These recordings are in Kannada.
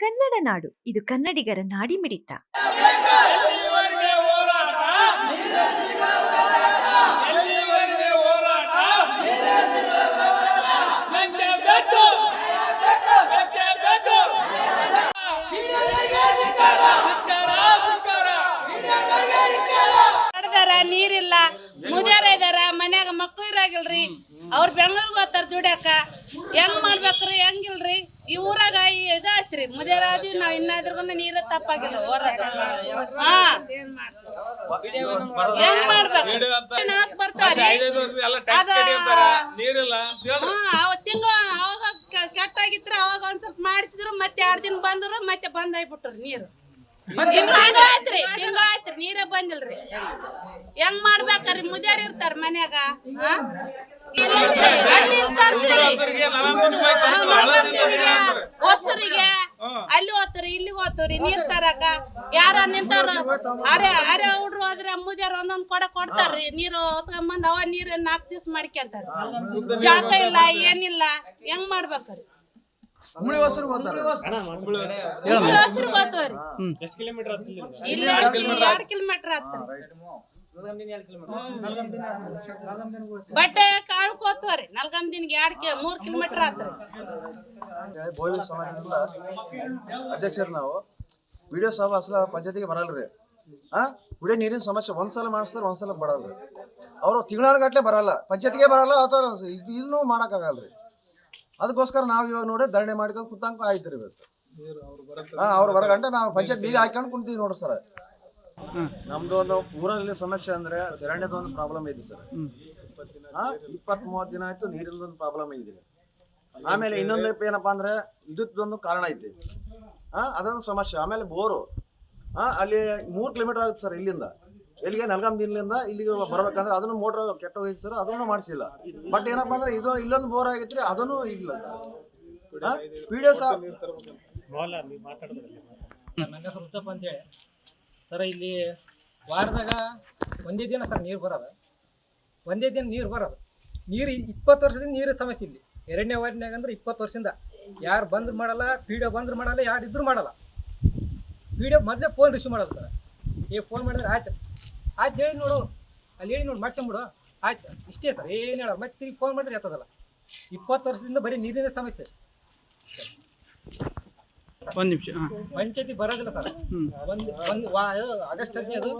ಕನ್ನಡ ನಾಡು. ಇದು ಕನ್ನಡಿಗರ ನಾಡಿ ಮಿಡಿತ ನೀರಿಲ್ಲ. ಮುದ್ಯಾರ ಇದಾರ ಮನ್ಯಾಗ ಮಕ್ಳು ಇರಾಗಿಲ್ರಿ. ಅವ್ರ ಬೆಂಗಳೂರಿಗೆ ಹೋಗ್ತಾರ ದುಡ್ಯಾಕ. ಹೆಂಗ್ ಮಾಡ್ಬೇಕ್ರಿ? ಹೆಂಗಿಲ್ರಿ? ಈ ಊರಾಗ ಇದಾಯ್ತ್ರಿ. ಮುದ್ಯಾರ ಆದ್ವಿ ನಾವ್ ಇನ್ನಾದ್ರೂ ನೀರ ತಪ್ಪಾಗಿಲ್ಲ ಹೊರಗ. ಹಾ. ಹೆಂಗ್ ಮಾಡ್ಬೇಕು? ನಾಲ್ಕು ಬರ್ತಾವ್ರಿ? ಅದ-. ಹಾ ಅವ ತಿಂಗಳ ಅವಾಗ ಕೆ- ಕೆಟ್ಟಾಗಿತ್ರ ಅವಾಗ ಒಂದ್ ಸ್ವಲ್ಪ ಮಾಡಿಸಿದ್ರು ಮತ್ತೆ ಎರಡ್ ದಿನ ಬಂದ್ರು ಮತ್ತೆ ಬಂದ್ ಆಗ್ಬಿಟ್ರಿ ನೀರು. ತಿಂಗಳಾಯ್ತ್ರಿ ತಿಂಗಳಾಯ್ತ್ರಿ ನೀರೇ ಬಂದಿಲ್ರಿ. ಹೆಂಗ್ ಮಾಡ್ಬೇಕ್ರಿ? ಮುದ್ಯಾರ ಇರ್ತಾರ ಮನ್ಯಾಗ ಹಾ? ಹಸಿರಿಗೆ. ಅಲ್ಲಿ ಹೋಗ್ತಾರಿ ಇಲ್ಲಿಗೆ ಹೋಗ್ತಾವ್ರಿ ನೀರ್ ತರಕ. ಯಾರ ನಿಂತಾರ? ಅರೆ ಅರೆ ಹುಡ್ರು ಹೋದ್ರೆ ಮುದ್ಯಾರ ಒಂದೊಂದ್ ಕೊಡ ಕೊಡ್ತಾರ್ರಿ. ನೀರು ಹೊತ್ಕೊಂಬಂದ್ ಅವ ನೀರ್ ನಾಲ್ಕು ದಿವ್ಸ ಮಾಡ್ಕೊಂತಾರ ಜಳಕ ಇಲ್ಲ ಏನಿಲ್ಲ. ಹೆಂಗ್ ಮಾಡ್ಬೇಕ್ರಿ? ಉಂಬಳಿ ಹೊಸರು ಹೋಗ್ತಾವ್ರಿ. ಇಲ್ಲಿ ಎರಡ್ ಕಿಲೋಮೀಟರ್ ಆಗ್ತಾರ ಬಟ್ಟೆ ಕಾಳು ಕೋತ್ವರಿ ನಲ್ಗಂದಿನ್ಗೆ ಎರಡ್ ಕಿ ಮೂರ್ ಕಿಲೋಮೀಟರ್ ಆತ್ರಿ ಬೋಳಿ ಸಮಾಜದಿಂದ ಅಧ್ಯಕ್ಷರು ನಾವು. ವಿಡಿಯೋ ಸಭಾ ಅಸಲ ಪಂಚಾಯತಿಗೆ ಬರಲ್ರಿ. ಆ? ಕುಡಿಯೋ ನೀರಿನ ಸಮಸ್ಯೆ ಒಂದ್ಸಲ ಮಾಡಿಸ್ತಾರೆ ಒಂದ್ಸಲ ಬರಲ್ರಿ. ಅವರು ತಿಂಗಳಾರು ಗಟ್ಲೆ ಬರಲ್ಲ. ಪಂಚಾಯತಿಗೆ ಬರಲ್ಲ ಅಥವಾ ಇದನ್ನೂ ಮಾಡೋಕ್ಕಾಗಲ್ರಿ. ಅದಕ್ಕೋಸ್ಕರ ನಾವು ಇವಾಗ ನೋಡಿ ಧರಣಿ ಮಾಡ್ಕೊಂಡು ಕುತ್ತಂಕ ಆಯ್ತು ರೀ ಇವತ್ತು. ಹಾ ಅವ್ರು ಬರಗಂಟ ನಾವು ಪಂಚಾಯತ್ ಬೀಗ ಹಾಕೊಂಡು ಕುಂತೀವಿ ನೋಡಿ ಸರ್. ನಮ್ದು ಒಂದು ಊರಲ್ಲಿ ಸಮಸ್ಯೆ ಅಂದ್ರೆ ಚರಂಡಿದ ಒಂದು ಪ್ರಾಬ್ಲಮ್ ಇದೆ ಸರ್. ಇಪ್ಪತ್ ಇಪ್ಪತ್ತ್ ಮೂವತ್ತು ದಿನ ಆಯ್ತು ನೀರಿನ ಒಂದು ಪ್ರಾಬ್ಲಮ್ ಇದೆ. ಆಮೇಲೆ ಇನ್ನೊಂದು ಏನಪ್ಪಾ ಅಂದ್ರೆ ವಿದ್ಯುತ್ ಒಂದು ಕಾರಣ ಐತಿ. ಹಾ ಅದೊಂದು ಸಮಸ್ಯೆ. ಆಮೇಲೆ ಬೋರು. ಹಾ ಅಲ್ಲಿ ಮೂರ್ ಕಿಲೋಮೀಟರ್ ಆಗುತ್ತೆ ಸರ್ ಇಲ್ಲಿಂದ. ಎಲ್ಲಿಗೆ? ನಲ್ಗಂದಿನಿಂದ ಇಲ್ಲಿಗೆ ಬರ್ಬೇಕಂದ್ರೆ ಅದನ್ನು ಮೋಟರ್ ಕೆಟ್ಟ ಹೋಗಿತ್ತು ಸರ್ ಅದನ್ನು ಮಾಡಿಸಿಲ್ಲ. ಬಟ್ ಏನಪ್ಪಾ ಅಂದ್ರೆ ಇದು ಇಲ್ಲೊಂದು ಬೋರ್ ಆಗೈತ್ರಿ ಅದನ್ನು ಇಲ್ಲ ಸರ್. ಡಿ ಎಸ್ ನನ್ನ ಹೆಸರು ಅಂತೇಳಿ. ಸರ್, ಇಲ್ಲಿ ವಾರದಾಗ ಒಂದೇ ದಿನ ಸರ್ ನೀರು ಬರೋದು. ಒಂದೇ ದಿನ ನೀರು ಬರೋದು. ನೀರು ಇಪ್ಪತ್ತು ವರ್ಷದಿಂದ ನೀರು ಸಮಸ್ಯೆ ಇಲ್ಲಿ. ಎರಡನೇ ವಾರ್ಡ್ನಾಗ ಅಂದ್ರೆ ಇಪ್ಪತ್ತು ವರ್ಷದಿಂದ. ಯಾರು ಬಂದ್ರು ಮಾಡಲ್ಲ ಪೀಡಿಯೋ ಬಂದ್ರು ಮಾಡಲ್ಲ, ಯಾರು ಇದ್ರು ಮಾಡಲ್ಲ. ಪೀಡಿಯೋ ಮೊದಲೇ ಫೋನ್ ರಿಸೀವ್ ಮಾಡಲ್ಲ ಸರ್. ಏ ಫೋನ್ ಮಾಡಿದ್ರೆ ಆಯ್ತು. ಆಯ್ತು ಹೇಳಿ ನೋಡು. ಅಲ್ಲಿ ಹೇಳಿ ನೋಡು ಮಾಡ್ಸಂಬಿಡು ಆಯ್ತು. ಇಷ್ಟೇ ಸರ್, ಏನು ಹೇಳೋ ಮತ್ತೆ ಫೋನ್ ಮಾಡಿದ್ರೆ ಎತ್ತದಲ್ಲ. ಇಪ್ಪತ್ತು ವರ್ಷದಿಂದ ಬರೀ ನೀರಿನ ಸಮಸ್ಯೆ. ಒಂದ್ ನಿಮಿಷ ಹಾ. ಪಂಚಾಯತಿ ಬರೋದಿಲ್ಲ ಸರ್. ಒಂದು ಒಂದು ವಾ ಆಗಸ್ಟ್ ಹದಿನೈದು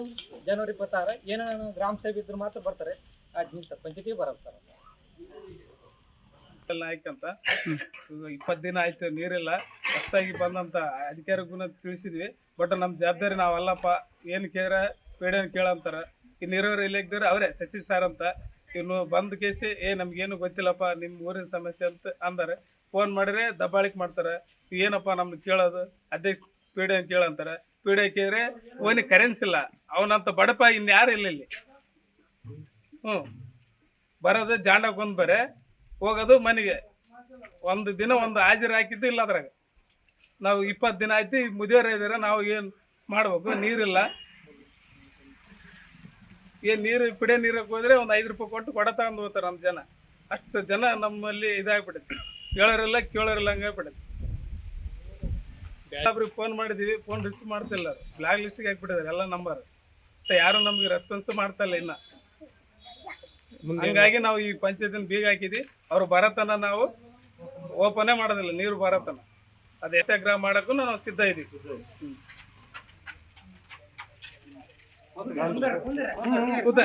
ಜನವರಿ ಇಪ್ಪತ್ತಾರು ಏನೋ ಗ್ರಾಮ ಸಭೆ ಇದ್ರು ಮಾತ್ರ ಬರ್ತಾರೆ. ಸರ್ ಪಂಚಾಯತಿ ಬರೋದು ಸರ್. ಎಲ್ಲ ಆಯ್ಕಂತ ಇಪ್ಪತ್ತು ದಿನ ಆಯ್ತು ನೀರಿಲ್ಲ. ಹೊಸ್ತಾಗಿ ಬಂದಂತ ಅಧಿಕಾರಿಗೂ ತಿಳಿಸಿದ್ವಿ. ಬಟ್ ನಮ್ಮ ಜವಾಬ್ದಾರಿ ನಾವಲ್ಲಪ್ಪ. ಏನು ಕೇಳ ಪೇಡೆನ ಕೇಳಂತಾರ ಈ ನೀರಾವರಿ ಇಲಾಖೆದವ್ರು ಅವರೇ ಸತೀಶ್ ಸರ್ ಅಂತ. ಇನ್ನು ಬಂದ್ ಕೇಸಿ ಏ ನಮ್ಗೇನು ಗೊತ್ತಿಲ್ಲಪ್ಪ ನಿಮ್ಮ ಊರಿನ ಸಮಸ್ಯೆ ಅಂತ ಅಂದಾರೆ. ಫೋನ್ ಮಾಡಿದ್ರೆ ದಬ್ಬಾಳಿಕೆ ಮಾಡ್ತಾರೆ. ಏನಪ್ಪ ನಮ್ಮ ಕೇಳೋದು? ಅಧ್ಯಕ್ಷ ಪೀಡೆ ಕೇಳಂತಾರೆ ಪೀಡೆ ಕೇಳಿದ್ರೆ, ಓನಿ ಕರೆನ್ಸ್ ಇಲ್ಲ. ಅವನಂತ ಬಡಪ ಇನ್ಯಾರು ಇಲ್ಲ ಇಲ್ಲಿ. ಹ್ಞೂ. ಬರೋದು ಜಾಂಡಕ್ಕೆ ಒಂದು ಬರೆ. ಹೋಗೋದು ಮನೆಗೆ. ಒಂದು ದಿನ ಒಂದು ಹಾಜರು ಹಾಕಿದ್ದು ಇಲ್ಲ ಅದ್ರಾಗ. ನಾವು ಇಪ್ಪತ್ತು ದಿನ ಆಯ್ತು ಮುದಿಯೋರು ಇದ್ದಾರೆ ನಾವು ಏನು ಮಾಡ್ಬೇಕು? ನೀರಿಲ್ಲ. ಏನು ನೀರು, ಪಿಡೆ ನೀರಕ್ಕೆ ಹೋದ್ರೆ ಒಂದು ಐದು ರೂಪಾಯಿ ಕೊಟ್ಟು ಕೊಡ ತಗೊಂಡು ಹೋಗ್ತಾರೆ ನಮ್ಮ ಜನ. ಅಷ್ಟು ಜನ ನಮ್ಮಲ್ಲಿ ಇದಾಗ್ಬಿಡುತ್ತೆ ಕೇಳೋರಿಲ್ಲ ಕೇಳೋರಿಲ್ಲ ಬಿಡುತ್ತೆ. ಯಾರೊಬ್ರಿಗೆ ಫೋನ್ ಮಾಡಿದೀವಿ ಫೋನ್ ರಿಸೀವ್ ಮಾಡ್ತಿಲ್ಲ ಬ್ಲಾಕ್ ಲಿಸ್ಟಿಗೆ ಹಾಕ್ಬಿಟ್ಟಿದ್ದಾರೆ ಎಲ್ಲ ನಂಬರ್ ಯಾರು ನಮಗೆ ರೆಸ್ಪಾನ್ಸ್ ಮಾಡ್ತಾ ಇಲ್ಲ ಇನ್ನ. ಹಂಗಾಗಿ ನಾವು ಈ ಪಂಚಾಯತಿನ ಬೀಗ ಹಾಕಿದ್ವಿ. ಅವ್ರು ಬರತನ ನಾವು ಓಪನೇ ಮಾಡೋದಿಲ್ಲ ನೀರು ಬರತನ ಅದು ಗ್ರಾಮ ಮಾಡಕ್ಕೂ ನಾವು ಸಿದ್ಧ ಇದೀವಿ. ಉದರ